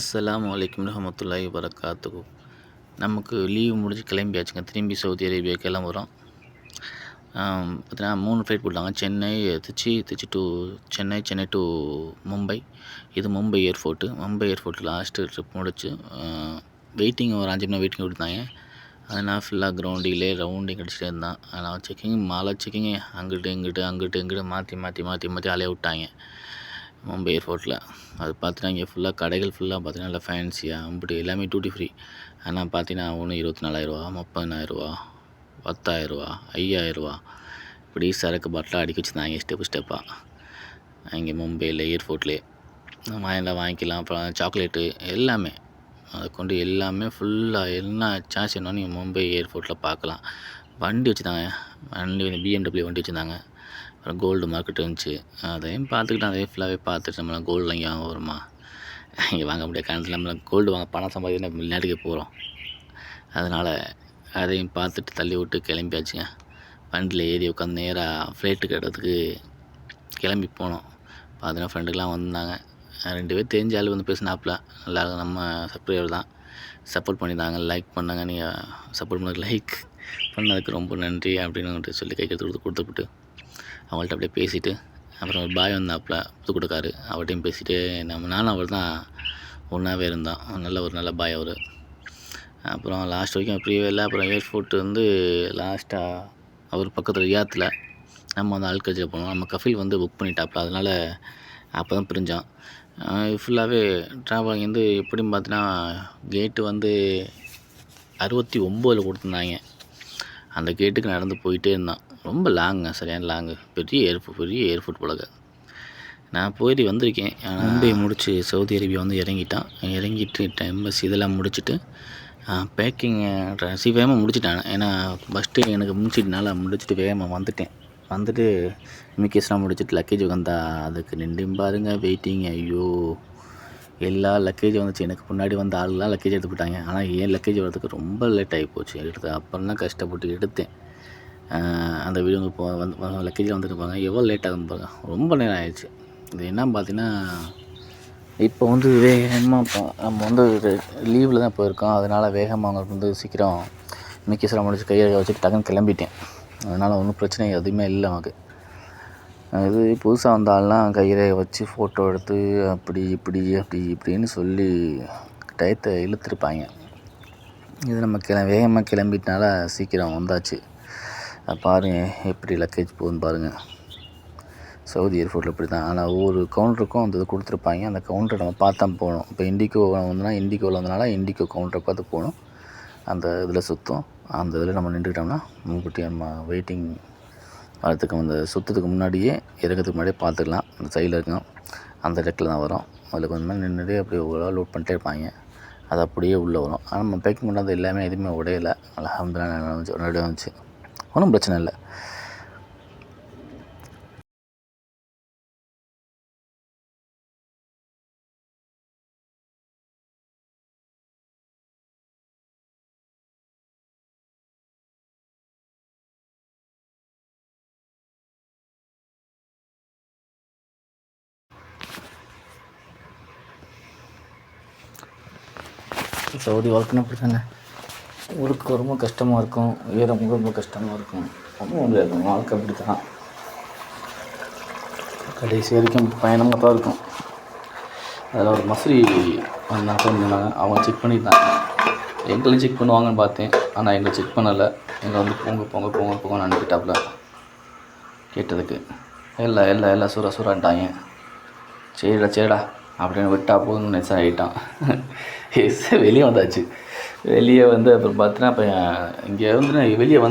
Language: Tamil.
அஸ்லாம் அலைக்கும் ரஹமத்துல்லாஹி வரகாத்துகு நமக்கு லீவு முடிஞ்சு கிளம்பியாச்சுங்க. திரும்பி சவுதி அரேபியா கிளம்புறோம். பார்த்தீங்கன்னா மூணு ஃப்ளைட் போட்டாங்க. Chennai Trichy Trichy to Chennai Chennai to Mumbai. இது Mumbai airport Mumbai airport last trip முடிச்சு வெயிட்டிங் ஒரு அஞ்சு மணி வெயிட்டிங் கொடுத்தாங்க. அதனால் ஃபுல்லாக கிரவுண்டிலே ரவுண்டிங் அடிச்சுட்டே இருந்தான். அதனால் செக்கிங் மாலை செக்கிங் அங்கிட்டு இங்கிட்டு அங்கிட்டு இங்கிட்டு மாற்றி மாற்றி மாற்றி மாற்றி அலைய விட்டாங்க. மும்பை ஏர்போர்ட்டில் அது பார்த்தீங்கன்னா இங்கே ஃபுல்லாக கடைகள் ஃபுல்லாக பார்த்தீங்கன்னா நல்லா ஃபேன்சியாக அப்படி எல்லாமே டியூட்டி ஃப்ரீ ஆனால் பார்த்தீங்கன்னா ஒன்று இருபத்தி நாலாயிரரூவா முப்பதினாயிரரூவா பத்தாயிரரூவா ஐயாயிரரூவா இப்படி சரக்கு பாட்டிலாக அடிக்க வச்சுருந்தாங்க ஸ்டெப்பு ஸ்டெப்பாக இங்கே மும்பையில் ஏர்போர்ட்லேயே வாங்கிலாம் வாங்கிக்கலாம் அப்புறம் சாக்லேட்டு எல்லாமே. அதை கொண்டு எல்லாமே ஃபுல்லாக என்ன சான்ஸ் வேணும் நீங்கள் மும்பை ஏர்போர்ட்டில் பார்க்கலாம் வண்டி வச்சுருந்தாங்க வண்டி பிஎம்டபிள்யூ வண்டி வச்சுருந்தாங்க அப்புறம் கோல்டு மார்க்கெட் இருந்துச்சு. அதையும் பார்த்துக்கிட்டேன் அதே ஃபுல்லாகவே பார்த்துட்டு நம்மளாம் கோல்டு இங்கே வாங்க வருமா இங்கே வாங்க முடியாது காரணத்தில் நம்மள கோல்டு வாங்க பணம் சம்பாதிக்க வெளிநாட்டுக்கு போகிறோம் அதனால் அதையும் பார்த்துட்டு தள்ளி விட்டு கிளம்பியாச்சுங்க. வண்டியில் ஏறி உட்காந்து நேராக ஃப்ளைட்டு கட்டுறதுக்கு கிளம்பி போனோம். பார்த்தீங்கன்னா ஃப்ரெண்டுக்கெலாம் வந்தாங்க. ரெண்டு பேர் தெரிஞ்ச ஆள் வந்து பேசினாப்புல. நல்லா நம்ம சப்ஸ்கிரைபர் தான். சப்போர்ட் பண்ணியிருந்தாங்க லைக் பண்ணாங்க. நீங்கள் சப்போர்ட் பண்ண லைக் பண்ணதுக்கு ரொம்ப நன்றி அப்படின்னு சொல்லி கை கற்று கொடுத்து கொடுத்துவிட்டு அவங்கள்ட்ட அப்படியே பேசிவிட்டு அப்புறம் ஒரு பாய் வந்தாப்புல கொடுக்காரு. அவர்கிட்டையும் பேசிவிட்டு நம்ம நானும் அவர் தான் ஒன்றாவே இருந்தான் நல்ல ஒரு நல்ல பாய் அவர். அப்புறம் லாஸ்ட் வரைக்கும் அப்படியே இல்லை. அப்புறம் ஏர்போர்ட் வந்து லாஸ்ட்டாக அவர் பக்கத்தில் ரியாத்தில் நம்ம வந்து அல்கஜில் போனோம். நம்ம கஃபில் வந்து புக் பண்ணிட்டாப்புல. அதனால் அப்போ தான் பிரிஞ்சோம் ஃபுல்லாகவே ட்ராவலிங் வந்து எப்படின்னு பார்த்தீங்கன்னா கேட்டு வந்து அறுபத்தி ஒம்போதில் கொடுத்துருந்தாங்க. அந்த கேட்டுக்கு நடந்து போயிட்டே இருந்தான். ரொம்ப லாங்குங்க சரியான லாங்கு பெரிய ஏர்போ பெரிய ஏர்போர்ட் போலங்க. நான் போயிட்டு வந்திருக்கேன். மும்பை முடித்து சவுதி அரேபியா வந்து இறங்கிட்டான். இறங்கிட்டு எம்பஸ் இதெல்லாம் முடிச்சுட்டு பேக்கிங் ரசி வேகமாக முடிச்சிட்டேன். ஏன்னா ஃபஸ்ட்டு எனக்கு முடிச்சிட்டனால முடிச்சுட்டு வேகமாக வந்துட்டேன். வந்துட்டு இமிகேஷன்லாம் முடிச்சுட்டு லக்கேஜ் வந்தா அதுக்கு நின்று பாருங்க வெயிட்டிங் ஐயோ. எல்லா லக்கேஜ் வந்துச்சு. எனக்கு முன்னாடி வந்த ஆளுலாம் லக்கேஜ் எடுத்து போட்டாங்க ஆனால் ஏன் லக்கேஜ் வரதுக்கு ரொம்ப லேட் ஆகி போச்சு. எடுத்து அப்புறம் தான் கஷ்டப்பட்டு எடுத்தேன். அந்த வீடியோ இப்போ வந்து லக்கேஜில் வந்துருப்பாங்க எவ்வளோ லேட் ஆகும் பாருங்க. ரொம்ப நேரம் ஆயிடுச்சு. இது என்ன பார்த்தீங்கன்னா இப்போ வந்து வேகமாக நம்ம வந்து லீவில் தான் போயிருக்கோம் அதனால் வேகமாக அவங்களுக்கு வந்து சீக்கிரம் மிக்கேஸ்லாம் முடிச்சு கையை வச்சுட்டு டக்குன்னு கிளம்பிட்டேன். அதனால் ஒன்றும் பிரச்சனை எதுவுமே இல்லை நமக்கு. இது புதுசாக வந்த ஆள்லாம் கையில் வச்சு ஃபோட்டோ எடுத்து அப்படி இப்படி அப்படி இப்படின்னு சொல்லி டயத்தை இழுத்துருப்பாங்க. இது நம்ம கிள வேகமாக கிளம்பிட்டனால சீக்கிரம் வந்தாச்சு. பாருங்கள் எப்படி லக்கேஜ் போகுதுன்னு பாருங்கள் சவுதி ஏர்போர்ட்டில் இப்படி தான் ஆனால் ஒவ்வொரு கவுண்டருக்கும் அந்த இது கொடுத்துருப்பாங்க. அந்த கவுண்டரை நம்ம பார்த்தா போகணும் இப்போ இண்டிகோ வந்தோம்னா இண்டிகோவில் வந்தனால இண்டிகோ கவுண்டரை பார்த்து போகணும் அந்த இதில் சுற்றும் அந்த இதில் நம்ம நின்றுக்கிட்டோம்னா முன்கூட்டி நம்ம வெயிட்டிங் வரத்துக்கு அந்த சுற்றுறதுக்கு முன்னாடியே இறக்கிறதுக்கு முன்னாடியே பார்த்துக்கலாம். அந்த சைடில் இருக்கும் அந்த இடத்துல தான் வரும். அதில் கொஞ்சம் நின்றுட்டு அப்படியே லோட் பண்ணிட்டே இருப்பாங்க. அது அப்படியே உள்ளே வரும். ஆனால் நம்ம பேக்கிங் பண்ணாத எல்லாமே எதுவுமே உடையலை. அலமதுல்லா வந்துச்சு ரெடி வந்துச்சு ஒன்றும் பிரச்சனை இல்லை. சவுதி வாழ்க்கைன்னு அப்படி தானே? ஊருக்கு ரொம்ப கஷ்டமாக இருக்கும் ஏறவங்க ரொம்ப கஷ்டமாக இருக்கும். ஒன்றும் முடியாது வாழ்க்கை அப்படி தான். கடைசி வரைக்கும் பயணமாக தான் இருக்கும். அதில் ஒரு மசூரி வந்தாங்க சொன்னாங்க அவங்க செக் பண்ணிட்டாங்க. எங்களையும் செக் பண்ணுவாங்கன்னு பார்த்தேன் ஆனால் எங்களை செக் பண்ணலை. எங்களை வந்து போங்க போங்க போங்க போங்கன்னு அனுப்பிட்டாப்புல. கேட்டதுக்கு. இல்லை இல்லை இல்லை சூறா சூறான்ட்டாங்க. சரிடா சரிடா அப்படின்னு விட்டா போதும்னு நினச்சா ஆகிட்டான் வெளியே வந்தாச்சு. வெளியே வந்து அப்புறம் பார்த்தீங்கன்னா இப்போ இங்கே வந்து வெளியே வந்து